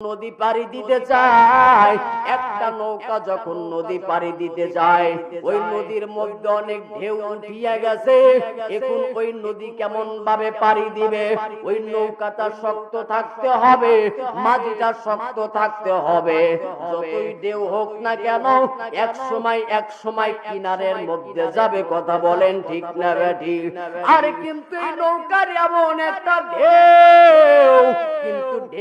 নদী পাড়ি দিতে চায়। একটা নৌকা যখন নদী পাড়ি দিতে যায়, ওই নদীর মধ্যে অনেক ঢেউ উঠিয়া গেছে। এখন ওই নদী কেমন ভাবে পাড়ি দিবে? ওই নৌকাটা শক্ত থাকতে হবে মাঝিটা শক্ত থাকতে হবে। যতই ঢেউ হোক না কেন, এক সময় এক সময় কিনারের মধ্যে যাবে কথা বলেন ঠিক না ব্যাটি? আর কিন্তু এই নৌকার এমন একটা ঢেউ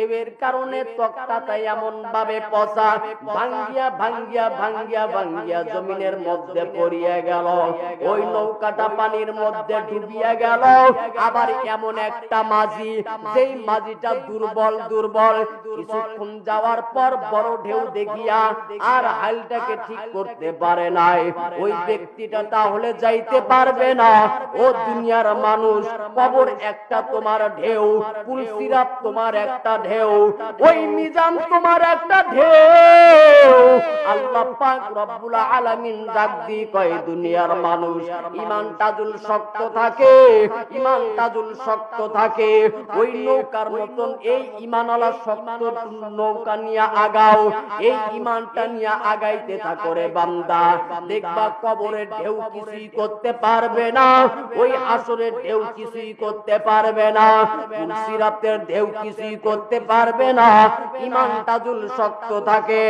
ঢেউয়ের কারণে তক্তাটাই এমন ভাবে পচা ভাঙ্গিয়া ভাঙ্গিয়া ভাঙ্গিয়া ভাঙ্গিয়া জমিনের মধ্যে পড়িয়া গেল। ওই নৌকাটা পানির মধ্যে ডুবিয়া গেল। আবার এমন একটা মাঝি যেই মাঝিটা দুর্বল দুর্বল কিছুক্ষণ যাওয়ার পর বড় ঢেউ দেখিয়া আর হালটাকে ঠিক করতে পারে নাই। ওই ব্যক্তিটা তাহলে যাইতে পারবে না। ও দুনিয়ার মানুষ কবর একটা তোমার ঢেউ পুলসিরাত তোমার একটা ঢেউ ওই মিজান তোমার একটা ঢেউ। আল্লাহ পাক রব্বুল আলামিন ডাক কয়, দুনিয়ার মানুষ, ইমান তাজুল শক্ত থাকে, ইমান তাজুল শক্ত থাকে। ওই নৌকার মতন এই শক্ত নৌকা নিয়ে আগাও, এই ইমানটা নিয়ে আগাইতে থাকো রে বান্দা। দেখবা কবরের ঢেউ কিছুই করতে পারবে না, ওই আসরের ঢেউ কিছুই করতে পারবে না সিরাতের ঢেউ কিছুই করতে পারবে না। ইমান তাজুল শক্ত থাকে।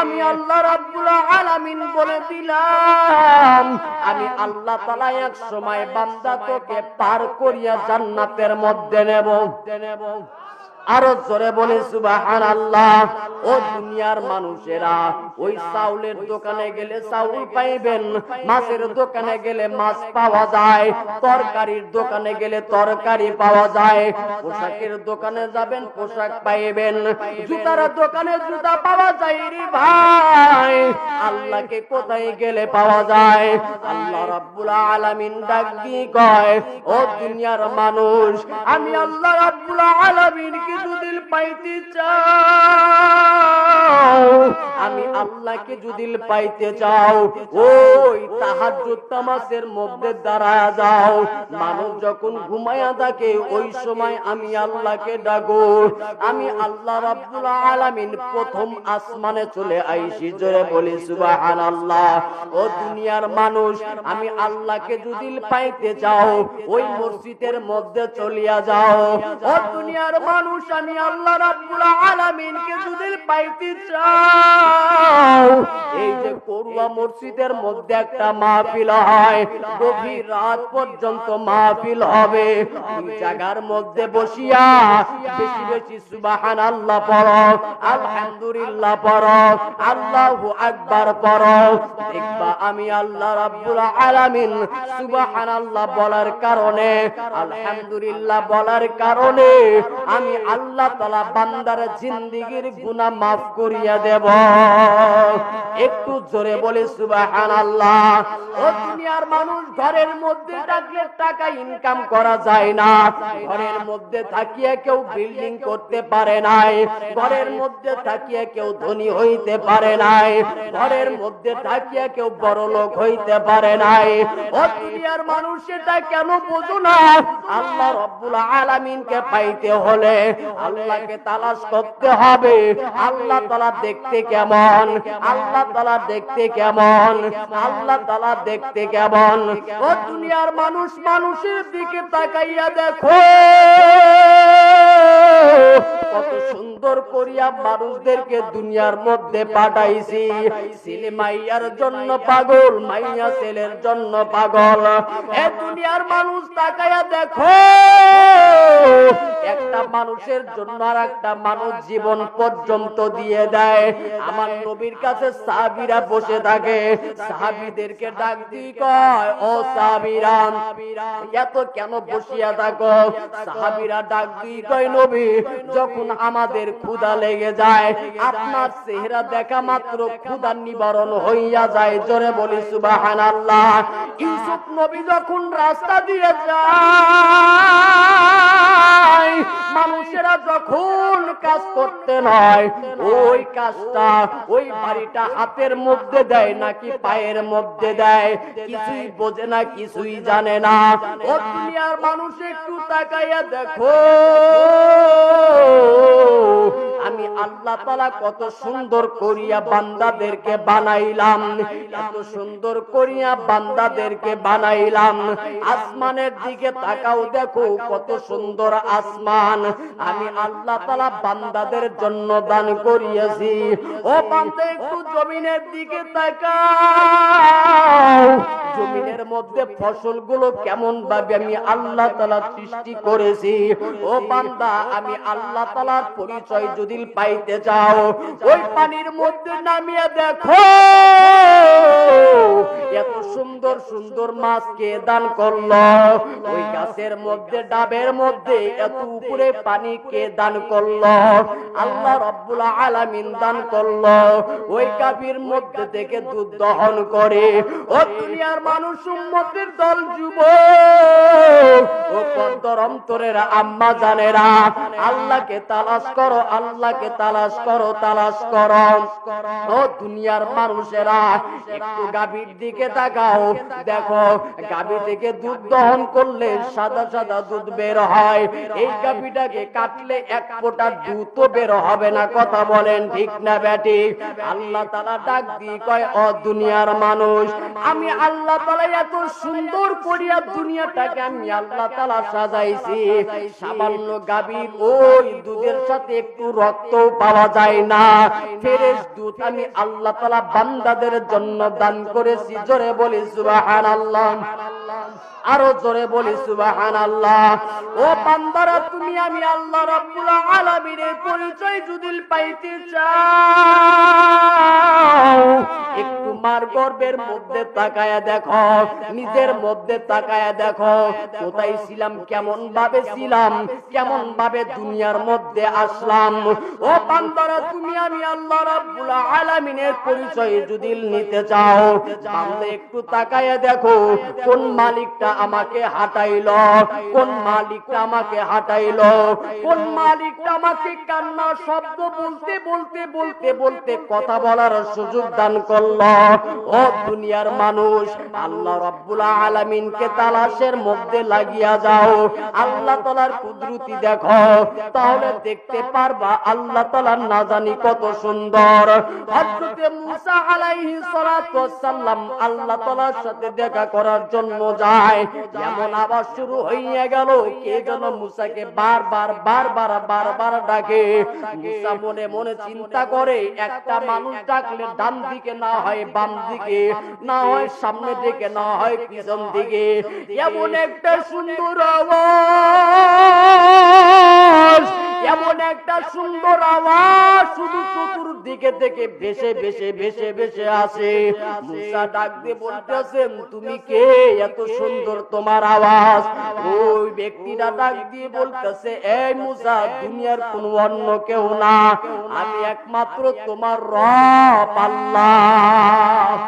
আমি আল্লাহ রাব্বুল আলামিন বলে দিলাম, আমি আল্লাহ তাআলা এক সময় বান্দা তোকে পার করিয়া জান্নাতের মধ্যে নেব নেব। আরও জোরে বলে সুবাহান আল্লাহ ও দুনিয়ার মানুষেরা, ওই চাউলের দোকানে গেলে চাউল পাইবেন, মাছের দোকানে গেলে মাছ পাওয়া যায়, তরকারির দোকানে গেলে তরকারি পাওয়া যায়, পোশাকের দোকানে যাবেন, পোশাক পাইবেন, জুতার দোকানে জুতা পাওয়া যায় রে ভাই। আল্লাহকে কোথায় গেলে পাওয়া যায়? আল্লাহ রাব্বুল আলামিন ডাক দিয়ে কয়, ও দুনিয়ার মানুষ, আমি আল্লাহ রাব্বুল আলামিন কি যদি পাইতে চাও। আমি আল্লাহকে যদি পাইতে চাও। ওই তাহাজ্জুদ তামাসের মধ্যে দাঁড়ায় যাও। মানুষ যখন ঘুমায়া থাকে, ওই সময় আমি আল্লাহকে ডাকো। আমি আল্লাহ রাব্বুল আলামিন প্রথম আসমানে চলে আইসি, জোরে বলি সুবহানাল্লাহ। ও দুনিয়ার মানুষ, আমি আল্লাহকে যদি পাইতে চাও, ওই মসজিদের মধ্যে চলিয়া যাও। ও দুনিয়ার মানুষ, আমি আল্লাহ রাব্বুল আলামিনকে যদি পাইতে চাও। এই যে করুয়া মসজিদের মধ্যে একটা মাহফিল হয়। গভীর রাত পর্যন্ত মাহফিল হবে। জায়গার মধ্যে বসিয়া বেশি বেশি সুবাহান আল্লাহ পড়ো, আলহামদুলিল্লাহ পড়ো, আল্লাহু আকবার পড়ো। দেখবা আমি আল্লাহ রাব্বুল আলামিন সুবাহান আল্লাহ বলার কারণে, আলহামদুলিল্লাহ বলার কারণে আমি আল্লাহ তাআলা বান্দার জিন্দেগীর গুনাহ মাফ করিয়া দেব। একটু জোরে বলে সুবহানাল্লাহ। ও দুনিয়ার মানুষ, ঘরের মধ্যে থাকলে টাকা ইনকাম করা যায় না। ঘরের মধ্যে থাকিয়ে কেউ বিল্ডিং করতে পারে নাই। ঘরের মধ্যে থাকিয়ে কেউ ধনী হইতে পারে নাই। ঘরের মধ্যে থাকিয়ে কেউ বড় লোক হইতে পারে নাই। ও দুনিয়ার মানুষ এটা কেন বোঝো না? আল্লাহ রব্বুল আলামিনকে পাইতে হলে আল্লাহকে তালাশ করতে হবে। আল্লাহ তালা দেখতে কেমন? আল্লাহ তালা দেখতে কেমন? আল্লাহ তালা দেখতে কেমন? ও দুনিয়ার মানুষ মানুষের দিকে তাকাইয়া দেখো। সুন্দর করিয়া মানুষদেরকে দুনিয়ার মধ্যে পাঠাইছি। ছেলে মাইয়ার জন্য পাগল, মাইয়া ছেলের জন্য পাগল। এ দুনিয়ার মানুষ দেখো। একটা মানুষের জন্য আর একটা মানুষ জীবন পর্যন্ত দিয়ে দেয়। আমার নবীর কাছে সাহাবিরা বসে থাকে। সাহাবিদেরকে ডাক দিয়ে কয়, ও সাহাবিরা, এত কেন বসিয়া থাকো? সাহাবিরা ডাক দিয়ে কয়, নবী যখন আমাদের ক্ষুধা লেগে যায়, আপনার চেহারা দেখা মাত্র ক্ষুধার নিবারণ হইয়া যায়। জোরে বলি সুবাহান আল্লাহ ইউসুফ নবী যখন রাস্তা দিয়ে যায় মানুষেরা যখন কাজ করতে নয় ওই কাজটা ওই বাড়িটা হাতের মধ্যে দেয় নাকি পায়ের মধ্যে দেয়, কিছুই বোঝে না, কিছুই জানে না। ও দুনিয়ার মানুষ একটু তাকাইয়া দেখো। আমি আল্লাহ তালা কত সুন্দর করিয়া বান্দাদেরকে বানাইলাম, এত সুন্দর করিয়া বান্দাদেরকে বানাইলাম। আসমানের দিকে তাকাও দেখো, কত সুন্দর আসমান। আমি আল্লাহ তালা বান্দাদের জন্য দান করিয়াছি। ও বান্দা একটু জমিনের দিকে তাকাও। জমিনের মধ্যে ফসলগুলো কেমন ভাবে আমি আল্লাহ তালা সৃষ্টি করেছি। ও বান্দা আমি আল্লাহ তালার পরিচয় যদি পাইতে চাও ওই পানির মধ্যে নামিয়ে দেখো। এত সুন্দর সুন্দর মাছ কে দান করল। ওই গাছের মধ্যে ডাবের মধ্যে এত উপরে পানি কে দান করল, আল্লাহ রব্বুল আলামিন দান করল। ওই গাভীর মধ্যে থেকে দুধ দহন করে, ও দুনিয়ার মানুষ উম্মতের দল যুব ও কন্তর অন্তরের আম্মা জানেরা, আল্লাহকে তালাশ করো, আল্লাহকে তালাশ করো তালাশ করো। ও দুনিয়ার মানুষেরা, একটু গাভীর দিকে তাকাও, দেখো, গাভী থেকে দুধ দহন করলে সাদা সাদা দুধ বের হয়। এই গাভীটাকে কাটলে এক ফোঁটা দুধ বের হবে না, কথা বলেন ঠিক না ব্যাটি? আল্লাহ তালা ডাক দিয়ে কয় ও দুনিয়ার মানুষ, আমি আল্লাহ তালা এত সুন্দর করিয়া দুনিয়াটাকে আমি আল্লাহ তালা সাজাইছি। সামান্য গাভীর ওই দুধের সাথে একটু রক্ত পাওয়া যায় না। ফেরেশ দুধ আমি আল্লাহ তালা বান্দাদের জন্য দান করেছি, জোরে বলি সুবাহান আল্লাহ আরও জোরে বলি সুবাহান আল্লাহ ও বান্দারা, তুমি আমি আল্লাহ রাব্বুল আলামিনের পরিচয় যদি পাইতে চাও, একটু মার গর্বের মধ্যে তাকায়া দেখো, নিজের মধ্যে তাকায়া দেখো, কোথায় ছিলাম কেমন ভাবে ছিলাম কেমন ভাবে দুনিয়ার মধ্যে আসলাম। ও বান্দারা, তুমি আমি আল্লাহ রাব্বুল আলামিনের পরিচয় যদি নিতে চাও, বান্দা একটু তাকায়া দেখো, কোন মালিকটা আমাকে হাঁটাইল। কোন মালিকটা আমাকে হাঁটাইল? কোন মালিকটা আমাকে কান্না শব্দ বলতে বলতে বলতে বলতে কথা বলার সুযোগ দান করল। ও দুনিয়ার মানুষ, আল্লাহ রব্বুল আলামিনকে তালাশের মধ্যে লাগিয়া যাও। আল্লাহ তালার কুদরতি দেখো। তাহলে দেখতে পারবা আল্লাহ তালার না জানি কত সুন্দর। আল্লাহ তালার সাথে দেখা করার জন্য যায়। এমন আবার শুরু হইয়া গেল, কে যেন মুসাকে বারবার বারবার বারবার ডাকে। মুসা মনে মনে চিন্তা করে, একটা মানুষ ডাকলে ডান দিকে না হয় বাম দিকে, না হয় সামনে দিকে, না হয় পিছন দিকে। এমন একটা সুন্দর আওয়াজ, এমন একটা সুন্দর আওয়াজ শুধু চতুর্দিকে থেকে ভেসে ভেসে ভেসে ভেসে আসে। মুসা ডাক দিয়ে বলতেছেন, তুমি কে? এত সুন্দর তোমার আওয়াজ। ওই ব্যক্তিটা ডাক দিয়ে বলতেছে, এই মুসা, দুনিয়ার কোন অন্য কেউ না। আমি একমাত্র তোমার রব, আল্লাহ।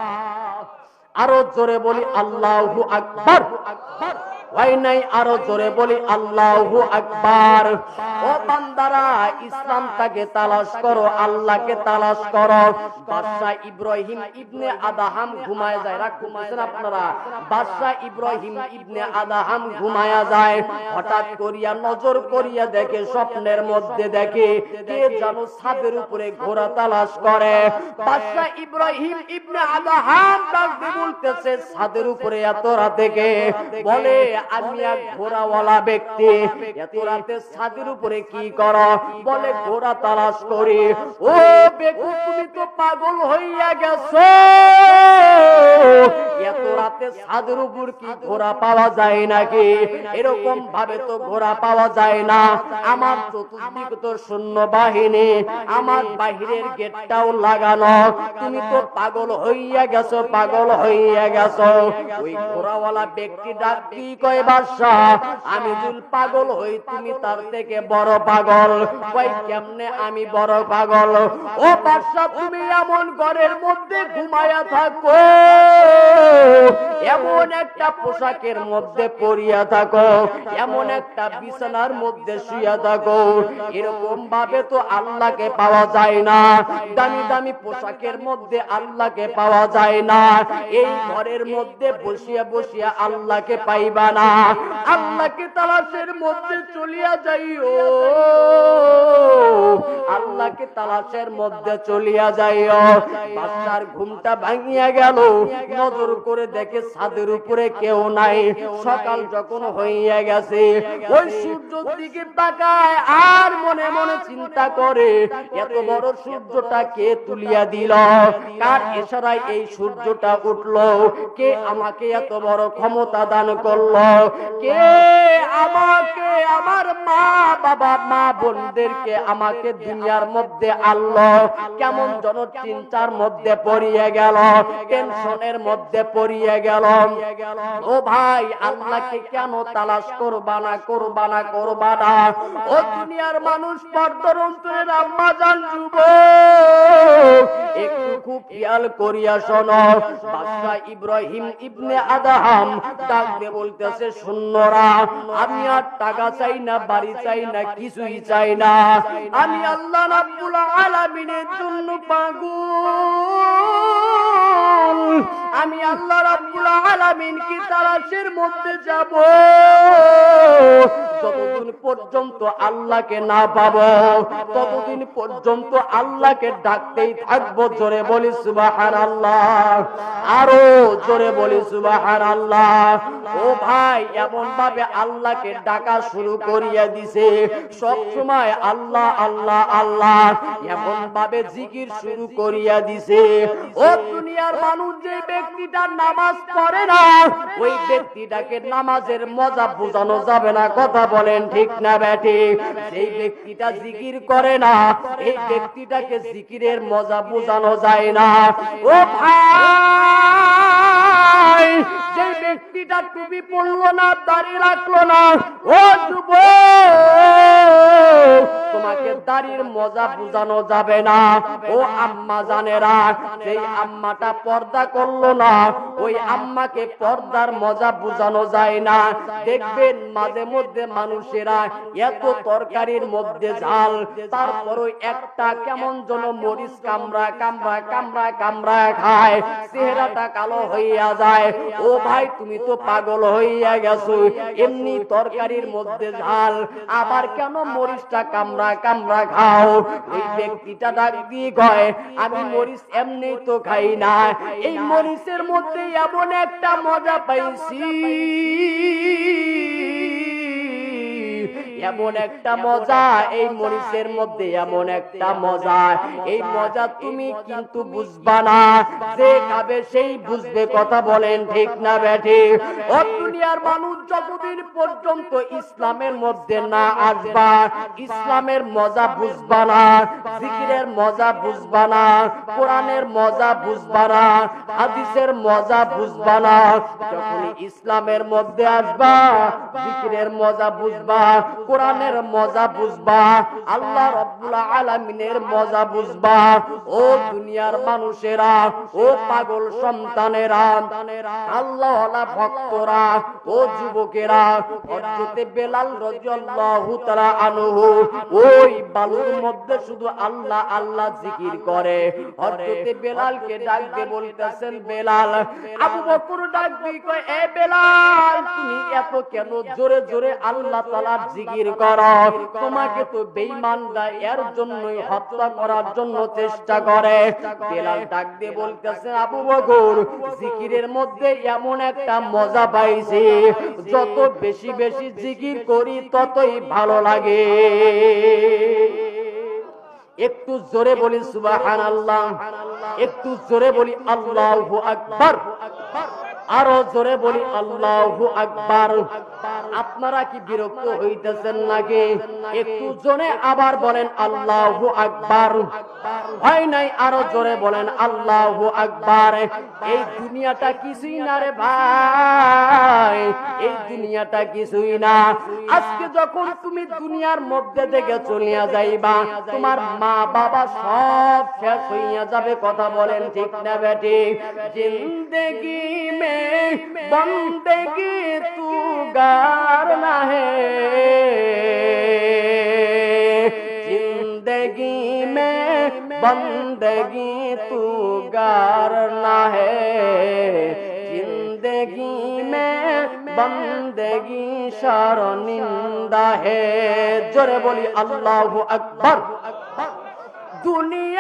আরও জোরে বলি, আল্লাহ আকবর। আকবার হয় নাই আরও জোরে বলি, আল্লাহু আকবার। ও বান্দারা তালাশ করো, আল্লাহকে তালাশ করো। বাদশাহ ইব্রাহিম ইবনে আদাহাম ঘুমায় যায়। রাগ ঘুমাইছেন আপনারা? বাদশাহ ইব্রাহিম ইবনে আদাহাম ঘুমায়া যায়। হঠাৎ করিয়া নজর করিয়া দেখে, স্বপ্নের মধ্যে দেখে, কে যেন ছাদের উপরে ঘোড়া তালাশ করে। বাদশাহ ইব্রাহিম ইবনে আদাহাম বলতেছে, ছাদের উপরে এত রাতে কে? বলে ঘোড়াওয়ালা ব্যক্তি, এত রাতে ছাদের উপরে কি করো? বলে ঘোড়া তালাশ করি। ও তুমি তো পাগল হইয়া এত রাতে ছাদের উপর কি ঘোড়া পাওয়া যায় নাকি? এরকম ভাবে তো ঘোড়া পাওয়া যায় না। আমার চতুর্দিকে তো শূন্য বাহিনী, আমার বাহিরের গেটটাও লাগানো। তুমি তো পাগল হইয়া গেছো, পাগল হইয়া গেছো। ওই ঘোড়াওয়ালা ব্যক্তি ডাক কি কয় বাদশা আমি যদি পাগল হই, তুমি তার থেকে বড় পাগল। কেমনে আমি বড় পাগল? ও বাদশা তুমি এমন ঘরের মধ্যে ঘুমায়া থাকো। এমন একটা পোশাকের মধ্যে পরিয়া থাকো। এমন একটা বিছানার মধ্যে শুয়া থাকো। এরকম ভাবে তো আল্লাহকে পাওয়া যায় না। দামি দামি পোশাকের মধ্যে আল্লাহকে পাওয়া যায় না। এই ঘরের মধ্যে বসিয়া বসিয়া আল্লাহকে পাইবা না। না। আল্লাহকে তালাশের মধ্যে চলিয়া যাইও। আল্লাহকে তালাশের মধ্যে চলিয়া যাইও। বাচ্চার ঘুমটা ভাঙিয়া গেল। নজর করে দেখে ছাদের উপরে কেউ নাই। সকাল যখন হইয়া গেছে, ওই সূর্যর দিকে তাকায় আর মনে মনে চিন্তা করে, এত বড় সূর্যটা কে তুলিয়া দিল? কার ইশারায় এই সূর্যটা উঠল? কে আমাকে এত বড় ক্ষমতা দান করল? কে আমাকে, আমার মা বাবা মা বোনদেরকে আমাকে দুনিয়ার মধ্যে আনলো। কেমন জন চিন্তার মধ্যে পড়িয়ে গেল, টেনশনের মধ্যে পড়িয়ে গেল। ও ভাই, আল্লাহকে কেন তালাশ করবা না করবা না করবা না? ও দুনিয়ার মানুষ পর্দর অন্তরের আম্মা জান যুব একটু খুব খেয়াল করিয়া শোনো। বাদশাহ ইব্রাহিম ইবনে আদাহাম ডাক দিয়ে বলতেছে শূন্যরা আমি আর টাকা চাই না, বাড়ি চাই না, কিছুই চাই না। আমি আল্লাহ রাব্বুল আলামিনের জন্য পাগল। আমি আল্লাহ রাব্বুল আলামিন কি তালাশের মধ্যে যাব। যতদিন পর্যন্ত আল্লাহকে না পাবো, ততদিন পর্যন্ত আল্লাহকে ডাকতেই থাকব, জোরে বলি সুবাহার আল্লাহ আরও জোরে বলি সুবাহার আল্লাহ ও ভাই এমন ভাবে আল্লাহকে ডাকা শুরু করিয়া দিছে। সব সময় আল্লাহ আল্লাহ আল্লাহ এমন ভাবে জিকির শুরু করিয়া দিছে। ও দুনিয়ার মানুষ, যে ব্যক্তিটা নামাজ পড়ে না, ওই ব্যক্তিটাকে নামাজের মজা বোঝানো যাবে না, কথা বলেন, ঠিক না ব্যাটি সেই ব্যক্তিটা জিকির করে না, এই ব্যক্তিটাকে জিকিরের মজা বোঝানো যায় না। ও ভাই! ব্যক্তিটা টুপি পড়ল না, দাড়ি রাখল না, ও যুব তোমাকে দাড়ির মজা বোঝানো যাবে না। ও আম্মা সেই আম্মাটা পর্দা করল না, ওই আম্মাকে পর্দার মজা বোঝানো যায় না। দেখবেন মাঝে মধ্যে মানুষেরা এত তরকারির মধ্যে ঝাল, তারপরও একটা কেমন যেন মরিচ কামড়া কামড়া কামড়া কামড়া খায়, চেহারাটা কালো হইয়া যায়। ও ভাই, তুমি তো পাগল হইয়া গেছো। এমনি তরকারির মধ্যে ঝাল। আবার কেন মরিচটা কামড়া কামড়া খাও? ওই ব্যক্তিটা ডাক দিয়ে কয়, আমি মরিচ এমনি তো খাই না। এই মরিচের মধ্যে এমন একটা মজা পাইছি। এমন একটা মজা এই মরিচের মধ্যে এমন একটা মজা এই মজা তুমি কিন্তু বুঝবা না যে খাবে সেই বুঝবে কথা বলেন ঠিক না ব্যাঠে। ও দুনিয়ার মানুষ যতদিন পর্যন্ত ইসলামের মধ্যে না আসবা ইসলামের মজা বুঝবা না জিকিরের মজা বুঝবা না কোরআনের মজা বুঝবা না হাদিসের মজা বুঝবা না যখন ইসলামের মধ্যে আসবা জিকিরের মজা বুঝবা কোরআনের মজা বুঝবা, আল্লাহ রব্বুল আলামিনের মজা বুঝবা। ও দুনিয়ার মানুষেরা, ও পাগল সন্তানেরা আল্লাহ ভক্তরা, ও যুবকেরা বেলাল রাদিয়াল্লাহু ওই বালুর মধ্যে শুধু আল্লাহ আল্লাহ জিকির করে। বেলালকে বলতেছেন, বেলাল, আবু কয়, এ বেলাল, তুমি এত কেন জোরে জোরে আল্লাহ তাআলার জিকির করো। তোমাকে তো বেঈমান দেয় এর জন্যই হত্যা করার জন্য চেষ্টা করে। বেলাল ডাক দিয়ে বলতেছেন আবু বকর, জিকিরের মধ্যে এমন একটা মজা পাইছি। যত বেশি বেশি জিকির করি, ততই ভালো লাগে। একটু জোরে বলি সুবাহান আল্লাহ একটু জোরে বলি, আল্লাহ আকবার। আরও জোরে বলি, আল্লাহ আকবার। আপনারা কি বিরক্ত হইতেছেন নাকি? একটু জোরে আবার বলেন আল্লাহ আকবার। হয় নাই আরও জোরে বলেন আল্লাহ আকবার। এই দুনিয়াটা কিছুই না রে ভাই এই দুনিয়াটা কিছুই না। আজকে যখন তুমি দুনিয়ার মধ্যে থেকে চলিয়া যাইবা তোমার মা বাবা সব শেষ হইয়া যাবে কথা বলেন ঠিক না বেটি? জিন্দেগি মে বন্দেগি তু গার गुजारना है। ज़िंदगी में बंदगी तू गारना है। ज़िंदगी में बंदगी शरणिंदा है। जोरे बोली, अल्लाह अकबर। दुनिया